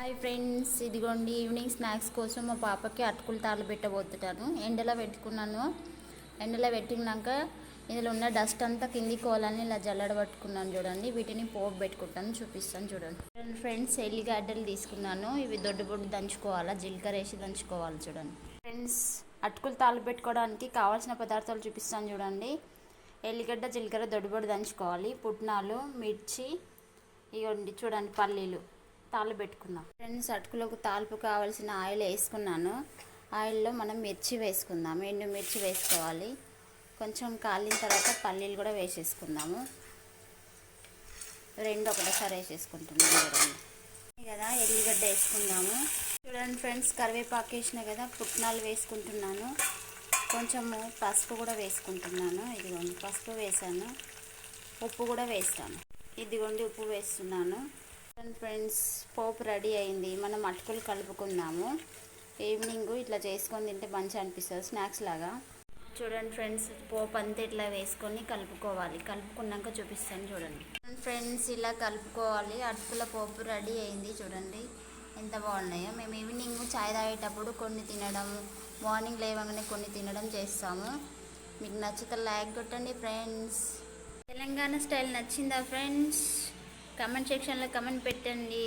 Hi friends ఇదిగోండి evening snacks కోసం మా పాపకి అటుకులు తాళ్ళు పెట్టబోతున్నాను ఎండలో పెట్టుకున్నాను. ఎండలో పెట్టినాక ఇందులో ఉన్న డస్ట్ అంతా కిందికి పోవాలని ఇలా జల్లడ పట్టుకున్నాను చూడండి. వీటిని పోపు పెట్టుకుంటాను చూపిస్తాను చూడండి. ఫ్రెండ్స్ ఎల్లిగడ్డలు తీసుకున్నాను. ఇవి దొడ్డు బొడ్డు దంచుకోవాలా జీలకర్ర వేసి దంచుకోవాలి చూడండి. ఫ్రెండ్స్ అటుకులు తాళ్ళు పెట్టుకోవడానికి కావాల్సిన పదార్థాలు చూపిస్తాను చూడండి. ఎల్లిగడ్డ జీలకర్ర దొడ్డుబొడ్డు దంచుకోవాలి. పుట్నాలు మిర్చి ఇగోండి చూడండి పల్లీలు. తాళ్ళు పెట్టుకుందాం. ఫ్రెండ్స్ అటుకులకు తాలుపు కావాల్సిన ఆయిల్ వేసుకున్నాను. ఆయిల్లో మనం మిర్చి వేసుకుందాం ఎండు మిర్చి వేసుకోవాలి. కొంచెం కాలిన తర్వాత పల్లీలు కూడా వేసేసుకుందాము. రెండు ఒకటేసారి వేసేసుకుంటున్నాము చూడండి. కదా ఎల్లిగడ్డ వేసుకుందాము. చూడండి ఫ్రెండ్స్ కరివేపాకు వేసిన కదా పుట్నాలు వేసుకుంటున్నాను. కొంచెము పసుపు కూడా వేసుకుంటున్నాను. ఇదిగోండి పసుపు వేసాను. ఉప్పు కూడా వేస్తాను. ఇదిగోండి ఉప్పు వేస్తున్నాను. అండ్ ఫ్రెండ్స్ పోపు రెడీ అయింది. మనం అటుకులు కలుపుకుందాము. ఈవినింగ్ ఇట్లా చేసుకొని తింటే మంచిగా అనిపిస్తుంది. స్నాక్స్ లాగా. చూడండి ఫ్రెండ్స్ పోపు అంతా ఇట్లా వేసుకొని కలుపుకోవాలి. కలుపుకున్నాక చూపిస్తాను చూడండి. ఫ్రెండ్స్ ఇలా కలుపుకోవాలి. అటుకుల పోపు రెడీ అయింది చూడండి. ఎంత బాగున్నాయో. మేము ఈవినింగ్ చాయ్ తాగేటప్పుడు కొన్ని తినడం మార్నింగ్ లేవగానే కొన్ని తినడం చేస్తాము. మీకు నచ్చితే లైక్ కొట్టండి ఫ్రెండ్స్ తెలంగాణ స్టైల్ నచ్చిందా ఫ్రెండ్స్ కమెంట్ సెక్షన్లో కమెంట్ పెట్టండి.